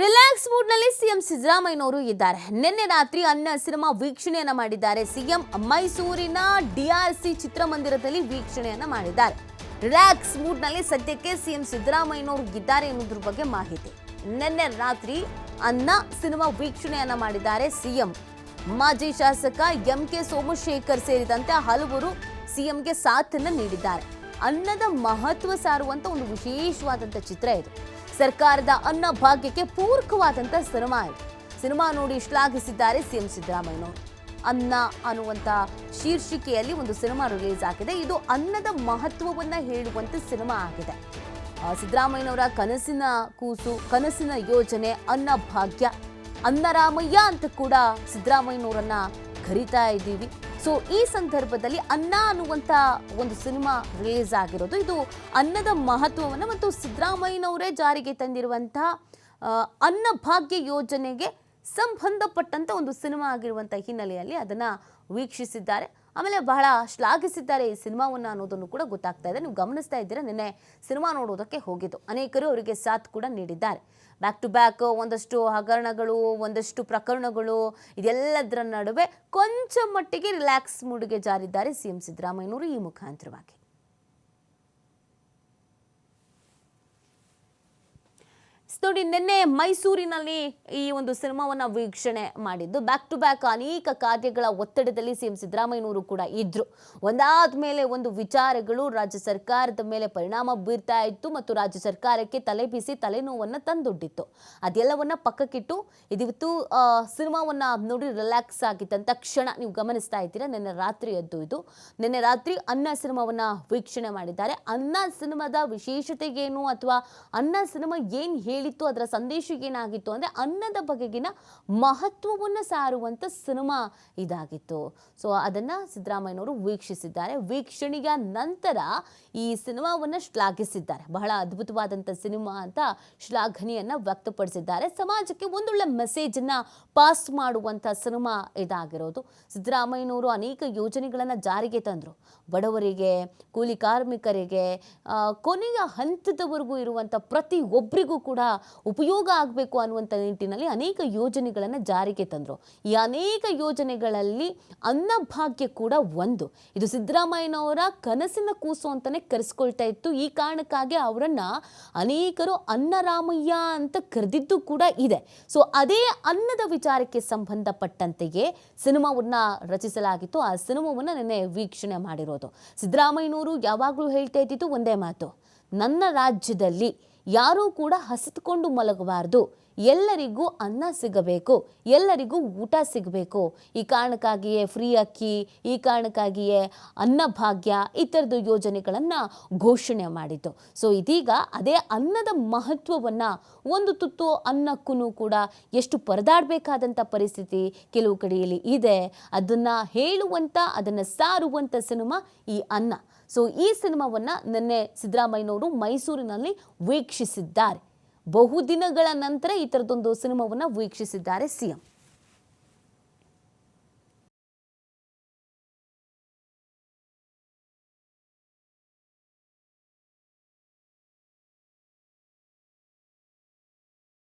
Relax ಮೂಡ್ನಲ್ಲಿ CM ಸಿದ್ದರಾಮಯ್ಯನವರು ಇದ್ದಾರೆ. ನಿನ್ನೆ ರಾತ್ರಿ ಅನ್ನ ಸಿನಿಮಾ ವೀಕ್ಷಣೆಯನ್ನ ಮಾಡಿದ್ದಾರೆ. ಸಿಎಂ ಮೈಸೂರಿನ ಡಿಆರ್ಸಿ ಚಿತ್ರಮಂದಿರದಲ್ಲಿ ವೀಕ್ಷಣೆಯನ್ನ ಮಾಡಿದ್ದಾರೆ. ರಿಲ್ಯಾಕ್ಸ್ ಮೂಡ್ನಲ್ಲಿ ಸದ್ಯಕ್ಕೆ ಸಿಎಂ ಸಿದ್ದರಾಮಯ್ಯನವರು ಇದ್ದಾರೆ ಎನ್ನುವುದ್ರ ಬಗ್ಗೆ ಮಾಹಿತಿ. ನಿನ್ನೆ ರಾತ್ರಿ ಅನ್ನ ಸಿನಿಮಾ ವೀಕ್ಷಣೆಯನ್ನ ಮಾಡಿದ್ದಾರೆ ಸಿಎಂ ಮಾಜಿ ಶಾಸಕ ಎಂ ಕೆ ಸೋಮಶೇಖರ್ ಸೇರಿದಂತೆ ಹಲವರು ಸಿಎಂಗೆ ಸಾಥ್ ನೀಡಿದ್ದಾರೆ. ಅನ್ನದ ಮಹತ್ವ ಸಾರುವಂತ ಒಂದು ವಿಶೇಷವಾದಂಥ ಚಿತ್ರ ಇದು. ಸರ್ಕಾರದ ಅನ್ನ ಭಾಗ್ಯಕ್ಕೆ ಪೂರಕವಾದಂತ ಸಿನಿಮಾ ಇದು. ಸಿನಿಮಾ ನೋಡಿ ಶ್ಲಾಘಿಸಿದ್ದಾರೆ ಸಿಎಂ ಸಿದ್ದರಾಮಯ್ಯನವರು. ಅನ್ನ ಅನ್ನುವಂಥ ಶೀರ್ಷಿಕೆಯಲ್ಲಿ ಒಂದು ಸಿನಿಮಾ ರಿಲೀಸ್ ಆಗಿದೆ. ಇದು ಅನ್ನದ ಮಹತ್ವವನ್ನ ಹೇಳುವಂಥ ಸಿನಿಮಾ ಆಗಿದೆ. ಸಿದ್ದರಾಮಯ್ಯನವರ ಕನಸಿನ ಕೂಸು, ಕನಸಿನ ಯೋಜನೆ, ಅನ್ನ ಭಾಗ್ಯ, ಅನ್ನರಾಮಯ್ಯ ಅಂತ ಕೂಡ ಸಿದ್ದರಾಮಯ್ಯನವರನ್ನ ಕರಿತಾ ಇದ್ದೀವಿ. ಸೊ ಈ ಸಂದರ್ಭದಲ್ಲಿ ಅನ್ನ ಅನ್ನುವಂಥ ಒಂದು ಸಿನಿಮಾ ರಿಲೀಸ್ ಆಗಿರೋದು. ಇದು ಅನ್ನದ ಮಹತ್ವವನ್ನು ಮತ್ತು ಸಿದ್ದರಾಮಯ್ಯನವರೇ ಜಾರಿಗೆ ತಂದಿರುವಂಥ ಅನ್ನಭಾಗ್ಯ ಅನ್ನ ಭಾಗ್ಯ ಯೋಜನೆಗೆ ಸಂಬಂಧಪಟ್ಟಂಥ ಒಂದು ಸಿನಿಮಾ ಆಗಿರುವಂಥ ಹಿನ್ನೆಲೆಯಲ್ಲಿ ಅದನ್ನು ವೀಕ್ಷಿಸಿದ್ದಾರೆ. ಆಮೇಲೆ ಬಹಳ ಶ್ಲಾಘಿಸಿದ್ದಾರೆ ಈ ಸಿನಿಮಾವನ್ನ ಅನ್ನೋದನ್ನು ಕೂಡ ಗೊತ್ತಾಗ್ತಾ ಇದೆ. ನೀವು ಗಮನಿಸ್ತಾ ಇದ್ದೀರಾ, ನಿನ್ನೆ ಸಿನಿಮಾ ನೋಡೋದಕ್ಕೆ ಹೋಗಿದ್ದು. ಅನೇಕರು ಅವರಿಗೆ ಸಾಥ್ ಕೂಡ ನೀಡಿದ್ದಾರೆ. ಬ್ಯಾಕ್ ಟು ಬ್ಯಾಕ್ ಒಂದಷ್ಟು ಹಗರಣಗಳು, ಒಂದಷ್ಟು ಪ್ರಕರಣಗಳು, ಇದೆಲ್ಲದರ ನಡುವೆ ಕೊಂಚ ಮಟ್ಟಿಗೆ ರಿಲ್ಯಾಕ್ಸ್ ಮೂಡ್ಗೆ ಜಾರಿದ್ದಾರೆ ಸಿಎಂ ಸಿದ್ದರಾಮಯ್ಯನವರು ಈ ಮುಖಾಂತರವಾಗಿ. ನೋಡಿ, ನಿನ್ನೆ ಮೈಸೂರಿನಲ್ಲಿ ಈ ಒಂದು ಸಿನಿಮಾವನ್ನ ವೀಕ್ಷಣೆ ಮಾಡಿದ್ದು. ಬ್ಯಾಕ್ ಟು ಬ್ಯಾಕ್ ಅನೇಕ ಕಾರ್ಯಗಳ ಒತ್ತಡದಲ್ಲಿ ಸಿಎಂ ಸಿದ್ದರಾಮಯ್ಯನವರು ಕೂಡ ಇದ್ರು. ಒಂದಾದ ಮೇಲೆ ಒಂದು ವಿಚಾರಗಳು ರಾಜ್ಯ ಸರ್ಕಾರದ ಮೇಲೆ ಪರಿಣಾಮ ಬೀರ್ತಾ ಇತ್ತು ಮತ್ತು ರಾಜ್ಯ ಸರ್ಕಾರಕ್ಕೆ ತಲೆ ಬೀಸಿ ತಲೆನೋವನ್ನ ತಂದೊಡ್ಡಿತ್ತು. ಅದೆಲ್ಲವನ್ನ ಪಕ್ಕಕ್ಕಿಟ್ಟು ಇದಿವತ್ತು ಸಿನಿಮಾವನ್ನ ನೋಡಿ ರಿಲ್ಯಾಕ್ಸ್ ಆಗಿದ್ದಂತ ಕ್ಷಣ ನೀವು ಗಮನಿಸ್ತಾ ಇದ್ದೀರಾ, ನಿನ್ನೆ ರಾತ್ರಿ ಎದ್ದು ಇದು. ನಿನ್ನೆ ರಾತ್ರಿ ಅನ್ನ ಸಿನಿಮಾವನ್ನ ವೀಕ್ಷಣೆ ಮಾಡಿದ್ದಾರೆ. ಅನ್ನ ಸಿನಿಮಾದ ವಿಶೇಷತೆಗೇನು ಅಥವಾ ಅನ್ನ ಸಿನಿಮಾ ಏನ್ ಹೇಳಿತ್ತು, ಅದರ ಸಂದೇಶ ಏನಾಗಿತ್ತು ಅಂದ್ರೆ ಅನ್ನದ ಬಗೆಗಿನ ಮಹತ್ವವನ್ನ ಸಾರುವಂತ ಸಿನಿಮಾ ಇದಾಗಿತ್ತು. ಸೊ ಅದನ್ನ ಸಿದ್ದರಾಮಯ್ಯನವರು ವೀಕ್ಷಿಸಿದ್ದಾರೆ. ವೀಕ್ಷಣೆಯ ನಂತರ ಈ ಸಿನಿಮಾವನ್ನ ಶ್ಲಾಘಿಸಿದ್ದಾರೆ. ಬಹಳ ಅದ್ಭುತವಾದಂಥ ಸಿನಿಮಾ ಅಂತ ಶ್ಲಾಘನೆಯನ್ನ ವ್ಯಕ್ತಪಡಿಸಿದ್ದಾರೆ. ಸಮಾಜಕ್ಕೆ ಒಂದೊಳ್ಳೆ ಮೆಸೇಜ್ ಅನ್ನ ಪಾಸ್ ಮಾಡುವಂತ ಸಿನಿಮಾ ಇದಾಗಿರೋದು. ಸಿದ್ದರಾಮಯ್ಯನವರು ಅನೇಕ ಯೋಜನೆಗಳನ್ನ ಜಾರಿಗೆ ತಂದರು. ಬಡವರಿಗೆ, ಕೂಲಿ ಕಾರ್ಮಿಕರಿಗೆ ಕೊನೆಯ ಹಂತದವರೆಗೂ ಇರುವಂಥ ಪ್ರತಿಯೊಬ್ಬರಿಗೂ ಕೂಡ ಉಪಯೋಗ ಆಗಬೇಕು ಅನ್ನುವಂಥ ನಿಟ್ಟಿನಲ್ಲಿ ಅನೇಕ ಯೋಜನೆಗಳನ್ನು ಜಾರಿಗೆ ತಂದರು. ಈ ಅನೇಕ ಯೋಜನೆಗಳಲ್ಲಿ ಅನ್ನಭಾಗ್ಯ ಕೂಡ ಒಂದು. ಇದು ಸಿದ್ದರಾಮಯ್ಯನವರ ಕನಸಿನ ಕೂಸು ಅಂತಲೇ ಕರೆಸ್ಕೊಳ್ತಾ ಇತ್ತು. ಈ ಕಾರಣಕ್ಕಾಗಿ ಅವರನ್ನು ಅನೇಕರು ಅನ್ನರಾಮಯ್ಯ ಅಂತ ಕರೆದಿದ್ದು ಕೂಡ ಇದೆ. ಸೊ ಅದೇ ಅನ್ನದ ವಿಚಾರಕ್ಕೆ ಸಂಬಂಧಪಟ್ಟಂತೆಯೇ ಸಿನಿಮಾವನ್ನ ರಚಿಸಲಾಗಿತ್ತು. ಆ ಸಿನಿಮಾವನ್ನು ನಿನ್ನೆ ವೀಕ್ಷಣೆ ಮಾಡಿರೋದು. ಸಿದ್ದರಾಮಯ್ಯನವರು ಯಾವಾಗಲೂ ಹೇಳ್ತಾ ಇದ್ದಿದ್ದು ಒಂದೇ ಮಾತು. ನನ್ನ ರಾಜ್ಯದಲ್ಲಿ ಯಾರೂ ಕೂಡ ಹಸಿದುಕೊಂಡು ಮಲಗಬಾರ್ದು. ಎಲ್ಲರಿಗೂ ಅನ್ನ ಸಿಗಬೇಕು, ಎಲ್ಲರಿಗೂ ಊಟ ಸಿಗಬೇಕು. ಈ ಕಾರಣಕ್ಕಾಗಿಯೇ ಫ್ರೀ ಅಕ್ಕಿ, ಈ ಕಾರಣಕ್ಕಾಗಿಯೇ ಅನ್ನಭಾಗ್ಯ ಈ ಥರದ್ದು ಯೋಜನೆಗಳನ್ನು ಘೋಷಣೆ ಮಾಡಿತು ಸೊ ಇದೀಗ ಅದೇ ಅನ್ನದ ಮಹತ್ವವನ್ನು ಒಂದು ತುತ್ತು ಅನ್ನಕ್ಕೂ ಕೂಡ ಎಷ್ಟು ಪರದಾಡಬೇಕಾದಂಥ ಪರಿಸ್ಥಿತಿ ಕೆಲವು ಕಡೆಯಲ್ಲಿ ಇದೆ. ಅದನ್ನು ಹೇಳುವಂಥ, ಅದನ್ನು ಸಾರುವಂಥ ಸಿನಿಮಾ ಈ ಅನ್ನ. ಸೊ ಈ ಸಿನಿಮಾವನ್ನು ನಿನ್ನೆ ಸಿದ್ದರಾಮಯ್ಯನವರು ಮೈಸೂರಿನಲ್ಲಿ ವೀಕ್ಷಿಸಿದ್ದಾರೆ. ಬಹುದಿನಗಳ ನಂತರ ಈ ಥರದೊಂದು ಸಿನಿಮಾವನ್ನು ವೀಕ್ಷಿಸಿದ್ದಾರೆ ಸಿಎಂ.